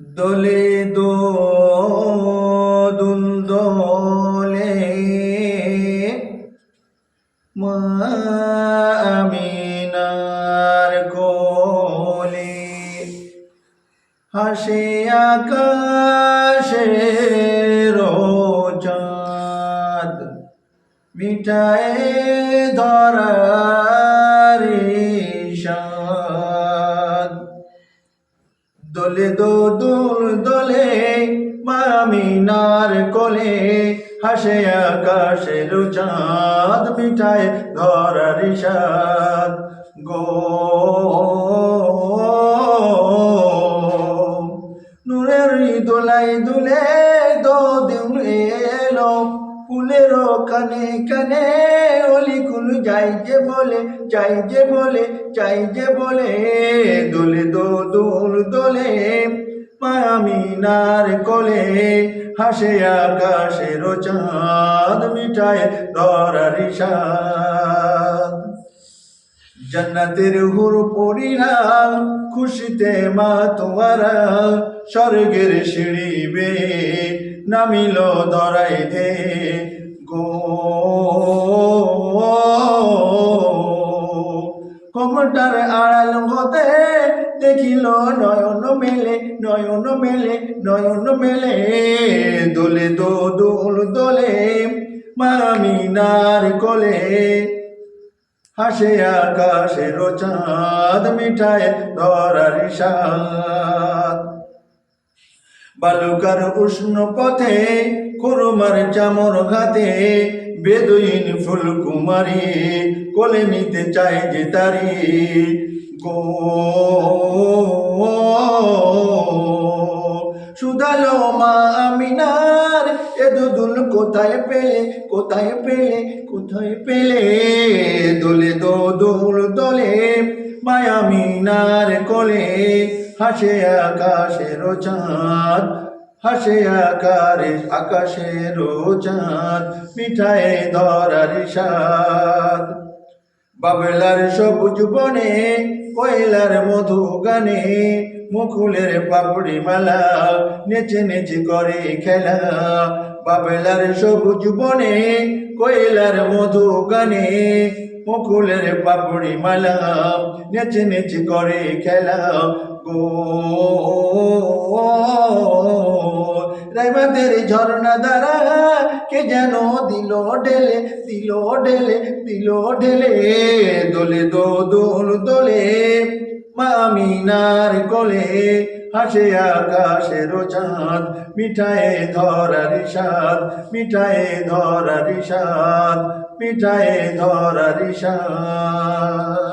দোলে দোদুল দোলে। মা আমিনার কোলে হাসে আকাশে চাঁদ মিঠায় ধরারি দোলে দো দুল মামিনার কোলে হাসে আকাশের চাঁদ মিঠায় ধরার সাদ গো নূরের দোলাই দুলে, দো দিন এলো ফুলের কানে কানে অলি কুল যাই যে বলে, যাই যে বলে, যাই যে বলে, দোলে দো দোল দোলে। মায়ামিনার কলে হাসে আকাশের চাঁদ মিঠায় ধরার সাদ জান্নাতের হুর পড়িরা খুশিতে মা তোমারা স্বর্গের সিঁড়ি বে নামিল দরাই দে গো কমটার আড়াল হতে দেখিল নয়ন মেলে নয়ন মেলে নয়ন মেলে, দোলে দো দোল দোলে মামিনার কোলে হাসে আকাশের চাঁদ মিঠায় ধরার সাদ বালুকার উষ্ণ পথে কুরুমার চামর ঘাতে বেদুইন ফুল কুমারী কোলে নিতে চায় যে তারি। গো সুদালো মা আমিনার এ দুদুল কোথায় পেলে কোথায় পেলে কোথায় পেলে? দোলে দোল দোলে, মায়ামিনার কোলে। হাসে আকাশের চাঁদ, হাসে আকারে, আকাশের চাঁদ মিঠায় ধরার সাদ বাবলার সবুজ বনে, কয়লার মধু গানে, মুকুলের পাপড়ি মালা, নেচে নেচে করে খেলা। বাবলার সবুজ বনে, কয়লার মধু গানে মুকুলের পাপড়ি মালা, নেচে নেচে করে খেলা। গো রাইমাদের ঝর্ণা দ্বারা কে যেন দিল ঢেলে দিল ঢেলে দিল ঢেলে, দোলে দো দোল দোলে মামিনার কোলে। হাসে আকাশের চাঁদ মিঠায়ে ধরার সাদ মিঠায়ে ধরার সাদ মিঠায়ে ধরার সাদ